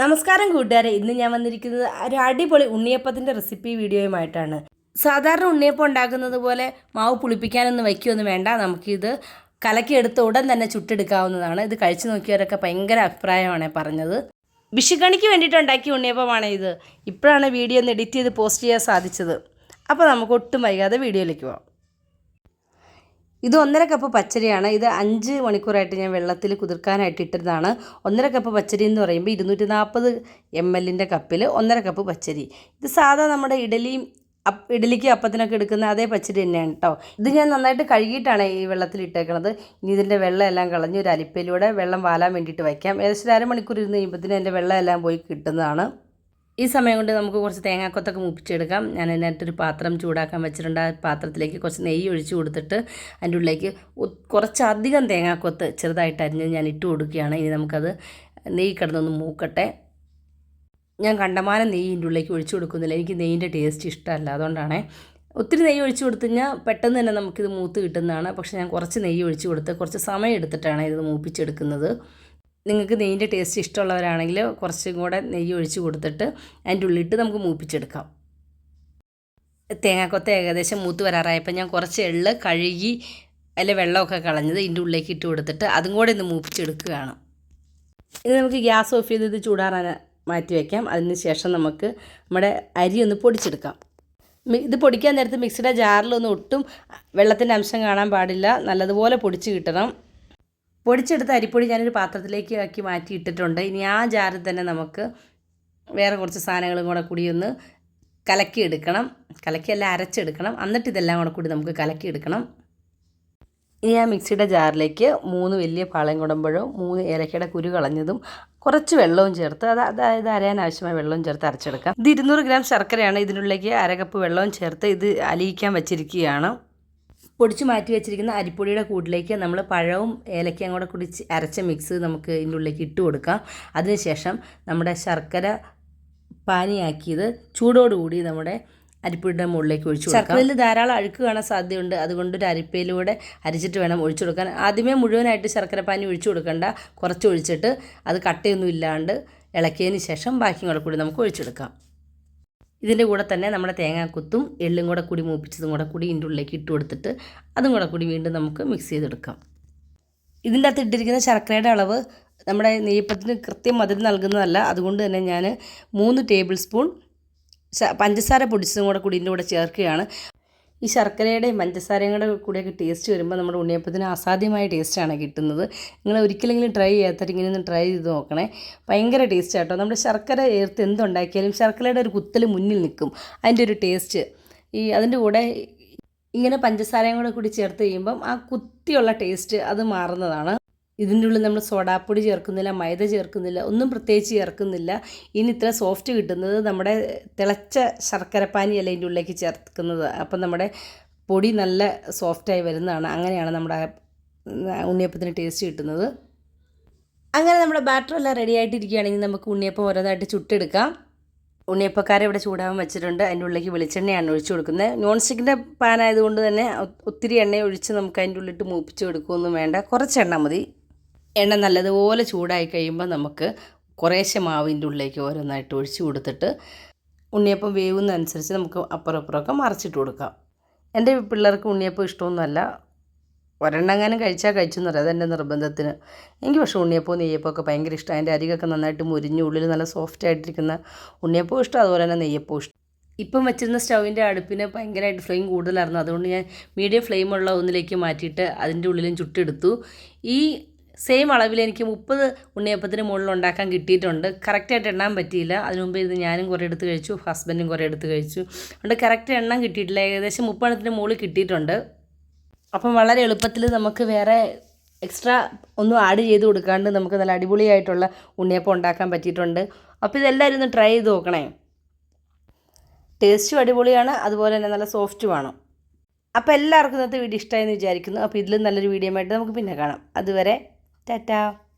നമസ്കാരം കൂട്ടുകാരെ. ഇന്ന് ഞാൻ വന്നിരിക്കുന്നത് ഒരു അടിപൊളി ഉണ്ണിയപ്പത്തിന്റെ റെസിപ്പി വീഡിയോയുമായിട്ടാണ്. സാധാരണ ഉണ്ണിയപ്പം ഉണ്ടാക്കുന്നത് പോലെ മാവ് പുളിപ്പിക്കാനൊന്നും വയ്ക്കുകയൊന്നും വേണ്ട. നമുക്കിത് കലക്കിയെടുത്ത് ഉടൻ തന്നെ ചുട്ടെടുക്കാവുന്നതാണ്. ഇത് കഴിച്ചു നോക്കിയവരൊക്കെ ഭയങ്കര അഭിപ്രായമാണ് പറഞ്ഞത്. വിഷുക്കണിക്ക് വേണ്ടിയിട്ട് ഉണ്ടാക്കിയ ഉണ്ണിയപ്പമാണ് ഇത്. ഇപ്പോഴാണ് വീഡിയോ ഒന്ന് എഡിറ്റ് ചെയ്ത് പോസ്റ്റ് ചെയ്യാൻ സാധിച്ചത്. അപ്പോൾ നമുക്ക് ഒട്ടും വൈകാതെ വീഡിയോയിലേക്ക് പോകാം ഇത് ഒന്നര കപ്പ് പച്ചരിയാണ്. ഇത് അഞ്ച് മണിക്കൂറായിട്ട് ഞാൻ വെള്ളത്തിൽ കുതിർക്കാനായിട്ട് ഇട്ടിരുന്നതാണ്. ഒന്നര കപ്പ് പച്ചരി എന്ന് പറയുമ്പോൾ ഇരുന്നൂറ്റി നാൽപ്പത് എം എല്ലിന്റെ കപ്പിൽ ഒന്നര കപ്പ് പച്ചരി. ഇത് സാധാ നമ്മുടെ ഇഡലിയും ഇഡലിക്ക് അപ്പത്തിനൊക്കെ എടുക്കുന്ന അതേ പച്ചരി തന്നെയാണ് കേട്ടോ ഇത് ഞാൻ നന്നായിട്ട് കഴുകിയിട്ടാണ് ഈ വെള്ളത്തിൽ ഇട്ടേക്കണത്. ഇനി ഇതിന്റെ വെള്ളം എല്ലാം കളഞ്ഞ് ഒരു അരിപ്പയിലൂടെ വെള്ളം വാലാൻ വേണ്ടിയിട്ട് വയ്ക്കാം. ഏകദേശം അരമണിക്കൂർ ഇരുന്ന് കഴിയുമ്പോഴത്തേനും എന്റെ വെള്ളം എല്ലാം പോയി കിട്ടുന്നതാണ്. ഈ സമയം കൊണ്ട് നമുക്ക് കുറച്ച് തേങ്ങാക്കൊത്തൊക്കെ മുപ്പിച്ചെടുക്കാം. ഞാൻ അതിനകത്തൊരു പാത്രം ചൂടാക്കാൻ വെച്ചിട്ടുണ്ട്. ആ പാത്രത്തിലേക്ക് കുറച്ച് നെയ്യ് ഒഴിച്ച് കൊടുത്തിട്ട് അതിന്റെ ഉള്ളിലേക്ക് കുറച്ചധികം തേങ്ങാക്കൊത്ത് ചെറുതായിട്ട് അരിഞ്ഞ് ഞാൻ ഇട്ട് കൊടുക്കുകയാണ്. ഇനി നമുക്കത് നെയ്യ് കിടന്നൊന്ന് മൂക്കട്ടെ. ഞാൻ കണ്ടമാനം നെയ്യിന്റെ ഉള്ളിലേക്ക് ഒഴിച്ചു കൊടുക്കുന്നില്ല. എനിക്ക് നെയ്യിന്റെ ടേസ്റ്റ് ഇഷ്ടമല്ല. അതുകൊണ്ടാണ്. ഒത്തിരി നെയ്യ് ഒഴിച്ചു കൊടുത്തു കഴിഞ്ഞാൽ പെട്ടെന്ന് തന്നെ നമുക്കിത് മൂത്ത് കിട്ടുന്നതാണ്. പക്ഷേ ഞാൻ കുറച്ച് നെയ്യ് ഒഴിച്ചു കൊടുത്ത് കുറച്ച് സമയം എടുത്തിട്ടാണ് ഇത് മൂപ്പിച്ചെടുക്കുന്നത്. നിങ്ങൾക്ക് നെയ്യിന്റെ ടേസ്റ്റ് ഇഷ്ടമുള്ളവരാണെങ്കിൽ കുറച്ചും കൂടെ നെയ്യ് ഒഴിച്ച് കൊടുത്തിട്ട് അതിന്റെ ഉള്ളിട്ട് നമുക്ക് മൂപ്പിച്ചെടുക്കാം. തേങ്ങാക്കൊത്ത ഏകദേശം മൂത്ത് വരാറായപ്പോൾ ഞാൻ കുറച്ച് എള്ള് കഴുകി അല്ലെ വെള്ളമൊക്കെ കളഞ്ഞത് ഇതിന്റെ ഉള്ളിലേക്ക് ഇട്ട് കൊടുത്തിട്ട് അതും കൂടെ ഒന്ന് മൂപ്പിച്ചെടുക്കുകയാണ്. ഇനി നമുക്ക് ഗ്യാസ് ഓഫ് ചെയ്ത് ഇത് ചൂടാറാൻ മാറ്റി വയ്ക്കാം അതിന് ശേഷം നമുക്ക് നമ്മുടെ അരി ഒന്ന് പൊടിച്ചെടുക്കാം. ഇത് പൊടിക്കാൻ നേരത്ത് മിക്സിയുടെ ജാറിലൊന്നും ഒട്ടും വെള്ളത്തിന്റെ അംശം കാണാൻ പാടില്ല. നല്ലതുപോലെ പൊടിച്ച് കിട്ടണം. പൊടിച്ചെടുത്ത അരിപ്പൊടി ഞാനൊരു പാത്രത്തിലേക്ക് ആക്കി മാറ്റി ഇട്ടിട്ടുണ്ട് ഇനി ആ ജാറിൽ തന്നെ നമുക്ക് വേറെ കുറച്ച് സാധനങ്ങളും കൂടെ കൂടി ഒന്ന് കലക്കിയെടുക്കണം. കലക്കിയല്ല അരച്ചെടുക്കണം. എന്നിട്ട് ഇതെല്ലാം കൂടെ കൂടി നമുക്ക് കലക്കിയെടുക്കണം. ഇനി ആ മിക്സിയുടെ ജാറിലേക്ക് മൂന്ന് വലിയ പാളയം കുടമ്പഴവും മൂന്ന് ഏലക്കയുടെ കുരു കളഞ്ഞതും കുറച്ച് വെള്ളവും ചേർത്ത് അത് അതായത് അരയാൻ ആവശ്യമായ വെള്ളവും ചേർത്ത് അരച്ചെടുക്കാം. ഇത് ഇരുന്നൂറ് ഗ്രാം ശർക്കരയാണ്. ഇതിനുള്ളിലേക്ക് അരകപ്പ് വെള്ളവും ചേർത്ത് ഇത് അലിയിക്കാൻ വെച്ചിരിക്കുകയാണ്. പൊടിച്ച് മാറ്റി വെച്ചിരിക്കുന്ന അരിപ്പൊടിയുടെ കൂട്ടിലേക്ക് നമ്മൾ പഴവും ഏലക്കയും കൂടെ കൂടി അരച്ച മിക്സ് നമുക്ക് ഇതിന്റെ ഉള്ളിലേക്ക് ഇട്ട് കൊടുക്കാം. അതിനുശേഷം നമ്മുടെ ശർക്കര പാനിയാക്കിയത് ചൂടോടുകൂടി നമ്മുടെ അരിപ്പൊടിയുടെ മുകളിലേക്ക് ഒഴിച്ചു കൊടുക്കാം. ശർക്കരയിൽ ധാരാളം അഴുക്ക് കാണാൻ സാധ്യതയുണ്ട്. അതുകൊണ്ട് ഒരു അരിപ്പയിലൂടെ അരിച്ചിട്ട് വേണം ഒഴിച്ചു കൊടുക്കാൻ. ആദ്യമേ മുഴുവനായിട്ട് ശർക്കര പാനി ഒഴിച്ചു കൊടുക്കണ്ട. കുറച്ച് ഒഴിച്ചിട്ട് അത് കട്ടയൊന്നും ഇല്ലാണ്ട് ഇളക്കിയതിന് ശേഷം ബാക്കിയും കൂടെ കൂടി നമുക്ക് ഒഴിച്ചെടുക്കാം ഇതിന്റെ കൂടെ തന്നെ നമ്മുടെ തേങ്ങാക്കുത്തും എള്ളും കൂടെ കൂടി മൂപ്പിച്ചതും കൂടെ കൂടി ഇതിന്റെ ഉള്ളിലേക്ക് ഇട്ട് കൊടുത്തിട്ട് അതും കൂടെ കൂടി വീണ്ടും നമുക്ക് മിക്സ് ചെയ്തെടുക്കാം. ഇതിന്റെ അകത്ത് ഇട്ടിരിക്കുന്ന ശർക്കരയുടെ അളവ് നമ്മുടെ നെയ്യപ്പത്തിന് കൃത്യം മധുരം നൽകുന്നതല്ല. അതുകൊണ്ട് തന്നെ ഞാൻ മൂന്ന് ടേബിൾ സ്പൂൺ പഞ്ചസാര പൊടിച്ചതും കൂടെ കൂടി ഇതിന്റെ കൂടെ ചേർക്കുകയാണ്. ഈ ശർക്കരയുടെയും പഞ്ചസാരയും കൂടെ കൂടെയൊക്കെ ടേസ്റ്റ് വരുമ്പോൾ നമ്മുടെ ഉണ്ണിയപ്പത്തിന് അസാധ്യമായ ടേസ്റ്റാണ് കിട്ടുന്നത്. നിങ്ങൾ ഒരിക്കലെങ്കിലും ട്രൈ ചെയ്യാത്തിട്ട് ഇങ്ങനെ ഒന്ന് ട്രൈ ചെയ്ത് നോക്കണേ. ഭയങ്കര ടേസ്റ്റ് ആട്ടോ. നമ്മുടെ ശർക്കര ചേർത്ത് എന്തുണ്ടാക്കിയാലും ശർക്കരയുടെ ഒരു കുത്തൽ മുന്നിൽ നിൽക്കും. അതിന്റെ ഒരു ടേസ്റ്റ് ഈ അതിന്റെ കൂടെ ഇങ്ങനെ പഞ്ചസാരയും കൂടെ കൂടി ചേർത്ത് കഴിയുമ്പം ആ കുത്തിയുള്ള ടേസ്റ്റ് അത് മാറുന്നതാണ്. ഇതിന്റെ ഉള്ളിൽ നമ്മൾ സോഡാപ്പൊടി ചേർക്കുന്നില്ല മൈദ ചേർക്കുന്നില്ല ഒന്നും പ്രത്യേകിച്ച് ചേർക്കുന്നില്ല. ഇനി ഇത്ര സോഫ്റ്റ് കിട്ടുന്നത് നമ്മുടെ തിളച്ച ശർക്കരപ്പാനിയല്ല ഇതിന്റെ ഉള്ളിലേക്ക് ചേർക്കുന്നത്. അപ്പം നമ്മുടെ പൊടി നല്ല സോഫ്റ്റായി വരുന്നതാണ്. അങ്ങനെയാണ് നമ്മുടെ ഉണ്ണിയപ്പത്തിന് ടേസ്റ്റ് കിട്ടുന്നത്. അങ്ങനെ നമ്മുടെ ബാറ്റർ എല്ലാം റെഡി ആയിട്ടിരിക്കുകയാണെങ്കിൽ നമുക്ക് ഉണ്ണിയപ്പം ഓരോന്നായിട്ട് ചുട്ടെടുക്കാം. ഉണ്ണിയപ്പക്കാരെ ഇവിടെ ചൂടാവാൻ വെച്ചിട്ടുണ്ട്. അതിന്റെ ഉള്ളിലേക്ക് വെളിച്ചെണ്ണയാണ് ഒഴിച്ചു കൊടുക്കുന്നത്. നോൺ സ്റ്റിക്കിന്റെ പാനായതുകൊണ്ട് തന്നെ ഒത്തിരി എണ്ണ ഒഴിച്ച് നമുക്ക് അതിന്റെ ഉള്ളിട്ട് മൂപ്പിച്ച് കൊടുക്കുകയൊന്നും വേണ്ട. കുറച്ച് എണ്ണ മതി. എണ്ണ നല്ലതുപോലെ ചൂടായി കഴിയുമ്പോൾ നമുക്ക് കുറേശ്ശെ മാവിന്റെ ഉള്ളിലേക്ക് ഓരോന്നായിട്ട് ഒഴിച്ച് കൊടുത്തിട്ട് ഉണ്ണിയപ്പം വേവുന്നതനുസരിച്ച് നമുക്ക് അപ്പുറം അപ്പുറമൊക്കെ മറിച്ചിട്ട് കൊടുക്കാം. എന്റെ പിള്ളേർക്ക് ഉണ്ണിയപ്പം ഇഷ്ടമൊന്നുമല്ല. ഒരെണ്ണങ്ങാനും കഴിച്ചാൽ കഴിച്ചു എന്ന് പറയാം. അതെന്റെ നിർബന്ധത്തിന്. എനിക്ക് പക്ഷേ ഉണ്ണിയപ്പവും നെയ്യപ്പവും ഒക്കെ ഭയങ്കര ഇഷ്ടം. അതിന്റെ അരികൊക്കെ നന്നായിട്ട് മുരിഞ്ഞ് ഉള്ളിൽ നല്ല സോഫ്റ്റ് ആയിട്ടിരിക്കുന്ന ഉണ്ണിയപ്പവും ഇഷ്ടം. അതുപോലെ തന്നെ നെയ്യപ്പവും ഇഷ്ടം. ഇപ്പം വെച്ചിരുന്ന സ്റ്റൗവിന്റെ അടുപ്പിന് ഭയങ്കരമായിട്ട് ഫ്ലെയിം കൂടുതലായിരുന്നു. അതുകൊണ്ട് ഞാൻ മീഡിയം ഫ്ലെയിമുള്ള ഒന്നിലേക്ക് മാറ്റിയിട്ട് അതിന്റെ ഉള്ളിലും ചുട്ടെടുത്തു. ഈ സെയിം അളവിൽ എനിക്ക് മുപ്പത് ഉണ്ണിയപ്പത്തിന് മുകളിൽ ഉണ്ടാക്കാൻ കിട്ടിയിട്ടുണ്ട് കറക്റ്റായിട്ട് എണ്ണാൻ പറ്റിയില്ല. അതിനു മുമ്പ് ഇത് ഞാനും കുറേ എടുത്ത് കഴിച്ചു ഹസ്ബൻഡും കുറേ എടുത്ത് കഴിച്ചു. അതുകൊണ്ട് കറക്റ്റ് എണ്ണം കിട്ടിയിട്ടില്ല. ഏകദേശം മുപ്പെണ്ണത്തിന് മുകളിൽ കിട്ടിയിട്ടുണ്ട്. അപ്പം വളരെ എളുപ്പത്തിൽ നമുക്ക് വേറെ എക്സ്ട്രാ ഒന്നും ആഡ് ചെയ്ത് കൊടുക്കാണ്ട് നമുക്ക് നല്ല അടിപൊളിയായിട്ടുള്ള ഉണ്ണിയപ്പം ഉണ്ടാക്കാൻ പറ്റിയിട്ടുണ്ട്. അപ്പോൾ ഇതെല്ലാവരും ഒന്ന് ട്രൈ ചെയ്ത് നോക്കണേ. ടേസ്റ്റും അടിപൊളിയാണ് അതുപോലെ തന്നെ നല്ല സോഫ്റ്റുമാണ് അപ്പോൾ എല്ലാവർക്കും ഇന്നത്തെ വീഡിയോ ഇഷ്ടമായെന്ന് വിചാരിക്കുന്നു. അപ്പോൾ ഇതിലും നല്ലൊരു വീഡിയോ ആയിട്ട് നമുക്ക് പിന്നെ കാണാം. അതുവരെ 带带